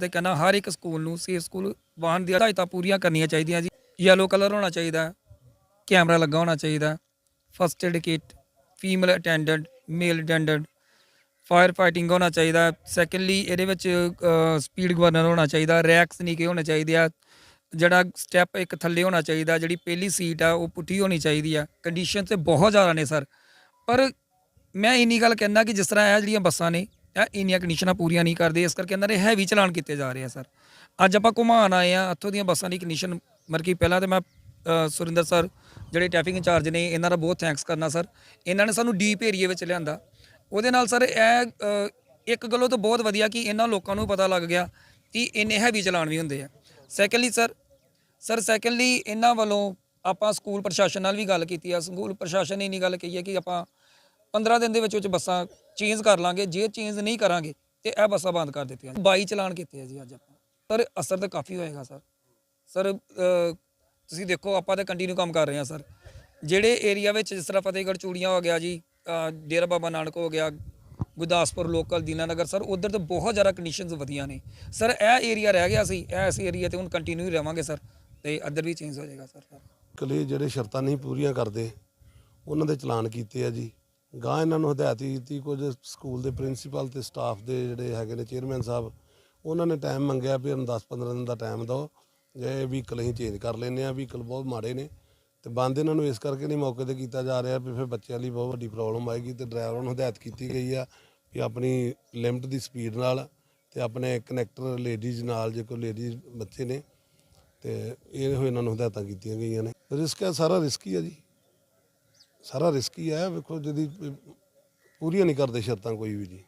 ਤੇ ਕਹਿੰਦਾ ਹਰ ਇੱਕ ਸਕੂਲ ਨੂੰ ਸੇਫ ਸਕੂਲ ਵਾਹਨ ਦੀਆਂ ਹਦਾਇਤਾਂ ਪੂਰੀਆਂ ਕਰਨੀਆਂ ਚਾਹੀਦੀਆਂ ਜੀ। ਯੈਲੋ ਕਲਰ ਹੋਣਾ ਚਾਹੀਦਾ ਕੈਮਰਾ ਲੱਗਾ ਹੋਣਾ ਚਾਹੀਦਾ first aid kit female attendant male attendant fire fighting ਹੋਣਾ ਚਾਹੀਦਾ ਸੈਕੰਡਲੀ ਇਹਦੇ ਵਿੱਚ ਸਪੀਡ ਗਵਰਨਰ ਹੋਣਾ ਚਾਹੀਦਾ ਰੈਕਸ ਨੀਕੇ ਹੋਣੇ ਚਾਹੀਦੇ ਆ, ਜਿਹੜਾ ਸਟੈਪ ਇੱਕ ਥੱਲੇ ਹੋਣਾ ਚਾਹੀਦਾ, ਜਿਹੜੀ ਪਹਿਲੀ ਸੀਟ ਆ, ਉਹ ਪੁੱਠੀ ਹੋਣੀ ਚਾਹੀਦੀ ਆ। ਕੰਡੀਸ਼ਨ ਤੇ ਬਹੁਤ ਜ਼ਿਆਦਾ ਨੇ ਸਰ ਪਰ ਮੈਂ ਇੰਨੀ ਗੱਲ ਕਹਿੰਦਾ ਕਿ ਜਿਸ ਤਰ੍ਹਾਂ ਇਹ ਜਿਹੜੀਆਂ ਬੱਸਾਂ ਨੇ ਇੰਨੀਆਂ ਕੰਡੀਸ਼ਨਾਂ ਪੂਰੀਆਂ ਨਹੀਂ ਕਰਦੇ, ਇਸ ਕਰਕੇ ਇਹਨਾਂ ਦੇ ਹੈਵੀ ਚਲਾਨ ਕੀਤੇ ਜਾ ਰਹੇ ਆ, ਸਰ। ਅੱਜ ਆਪਾਂ ਘੁਮਾਉਣ ਆਏ ਆ, ਇੱਥੋਂ ਦੀਆਂ ਬੱਸਾਂ ਦੀ ਕੰਡੀਸ਼ਨ ਮਤਲਬ ਕਿ ਪਹਿਲਾਂ ਤੇ ਮੈਂ ਸੁਰਿੰਦਰ ਸਰ, ਜਿਹੜੇ ਟ੍ਰੈਫਿਕ ਇੰਚਾਰਜ ਨੇ, ਇਹਨਾਂ ਦਾ ਬਹੁਤ ਥੈਂਕਸ ਕਰਨਾ, ਸਰ। ਇਹਨਾਂ ਨੇ ਸਾਨੂੰ ਡੀਪ ਏਰੀਏ ਵਿੱਚ ਲਿਆਂਦਾ। ਉਹਦੇ ਨਾਲ, ਸਰ, ਇਹ ਇੱਕ ਗੱਲੋਂ ਤਾਂ ਬਹੁਤ ਵਧੀਆ ਕਿ ਇਹਨਾਂ ਲੋਕਾਂ ਨੂੰ ਪਤਾ ਲੱਗ ਗਿਆ ਕਿ ਇੰਨੇ ਹੈਵੀ ਚਲਾਨ ਵੀ ਹੁੰਦੇ ਆ। ਸੈਕੰਡਲੀ ਸਰ ਸਰ ਸੈਕੰਡਲੀ ਇਹਨਾਂ ਵੱਲੋਂ ਆਪਾਂ ਸਕੂਲ ਪ੍ਰਸ਼ਾਸਨ ਨਾਲ ਵੀ ਗੱਲ ਕੀਤੀ ਆ। ਸਕੂਲ ਪ੍ਰਸ਼ਾਸਨ ਨੇ ਇੰਨੀ ਗੱਲ ਕਹੀ ਹੈ ਕਿ ਆਪਾਂ 15 ਦਿਨ ਦੇ ਵਿੱਚ ਵਿੱਚ ਬੱਸਾਂ ਚੇਂਜ ਕਰ ਲਾਂਗੇ, ਜੇ ਚੇਂਜ ਨਹੀਂ ਕਰਾਂਗੇ ਤੇ ਇਹ ਬੱਸਾਂ ਬੰਦ ਕਰ ਦਿੱਤੀਆਂ 22 ਚਲਾਨ ਕੀਤੇ ਆ ਜੀ ਅੱਜ ਆਪਾਂ। ਸਰ, ਅਸਰ ਤਾਂ ਕਾਫੀ ਹੋਏਗਾ, ਸਰ। ਸਰ ਤੁਸੀਂ ਦੇਖੋ, ਆਪਾਂ ਤਾਂ ਕੰਟੀਨਿਊ ਕੰਮ ਕਰ ਰਹੇ ਹਾਂ, ਸਰ। ਜਿਹੜੇ ਏਰੀਆ ਵਿੱਚ ਜਿਸ ਤਰ੍ਹਾਂ ਫਤਿਹਗੜ੍ਹ ਚੂੜੀਆਂ ਹੋ ਗਿਆ ਜੀ ਡੇਰਾ ਬਾਬਾ ਨਾਨਕ ਹੋ ਗਿਆ, ਗੁਰਦਾਸਪੁਰ ਲੋਕਲ ਦੀਨਾਨਗਰ ਸਰ, ਉਧਰ ਤਾਂ ਬਹੁਤ ਜ਼ਿਆਦਾ ਕੰਡੀਸ਼ਨਸ ਵਧੀਆ ਨੇ। ਸਰ, ਇਹ ਏਰੀਆ ਰਹਿ ਗਿਆ ਸੀ, ਇਹ ਇਸ ਏਰੀਆ ਤੇ ਹੁਣ ਕੰਟੀਨਿਊ ਰਵਾਂਗੇ, ਸਰ। ਤੇ ਅੱਧਰ ਵੀ ਚੇਂਜ ਹੋ ਜਾਏਗਾ, ਸਰ। ਕਲੇ ਜਿਹੜੇ ਸ਼ਰਤਾਂ ਨਹੀਂ ਪੂਰੀਆਂ ਕਰਦੇ, ਉਹਨਾਂ ਦੇ ਚਲਾਨ ਕੀਤੇ ਆ ਜੀ। ਗਾਂ ਇਹਨਾਂ ਨੂੰ ਹਦਾਇਤ ਕੀਤੀ, ਕੁਝ ਸਕੂਲ ਦੇ ਪ੍ਰਿੰਸੀਪਲ ਤੇ ਸਟਾਫ ਦੇ ਜਿਹੜੇ ਹੈਗੇ ਨੇ ਚੇਅਰਮੈਨ ਸਾਹਿਬ, ਉਹਨਾਂ ਨੇ ਟਾਈਮ ਮੰਗਿਆ ਵੀ ਹੁਣ 10-15 ਦਿਨ ਦਾ ਟਾਈਮ ਦਿਓ, ਜੇ ਵਹੀਕਲ ਅਸੀਂ ਚੇਂਜ ਕਰ ਲੈਨੇ ਆ ਵਹੀਕਲ ਬਹੁਤ ਮਾੜੇ ਨੇ ਤੇ ਬੰਦ ਇਹਨਾਂ ਨੂੰ ਇਸ ਕਰਕੇ ਨਹੀਂ ਮੌਕੇ ਤੇ ਕੀਤਾ ਜਾ ਰਿਹਾ ਵੀ ਫਿਰ ਬੱਚਿਆਂ ਲਈ ਬਹੁਤ ਵੱਡੀ ਪ੍ਰੋਬਲਮ ਆਏਗੀ ਤੇ ਡਰਾਈਵਰਾਂ ਨੂੰ ਹਦਾਇਤ ਕੀਤੀ ਗਈ ਆ ਵੀ ਆਪਣੀ ਲਿਮਟ ਦੀ ਸਪੀਡ ਨਾਲ ਤੇ ਆਪਣੇ ਕਨੈਕਟਰ ਲੇਡੀਜ਼ ਨਾਲ, ਜੇ ਕੋਈ ਲੇਡੀਜ਼ ਬੱਚੇ ਨੇ ਤੇ ਇਹ ਹੋਏ ਇਹਨਾਂ ਨੂੰ ਹਦਾਇਤਾਂ ਕੀਤੀਆਂ ਗਈਆਂ ਨੇ। ਰਿਸਕ ਹੈ, ਸਾਰਾ ਰਿਸਕ ਹੀ ਆ ਜੀ। ਸਾਰਾ ਰਿਸਕ ਹੀ ਹੈ ਵੇਖੋ ਜਿਹਦੀ ਪੂਰੀਆਂ ਨਹੀਂ ਕਰਦੇ ਸ਼ਰਤਾਂ ਕੋਈ ਵੀ ਜੀ।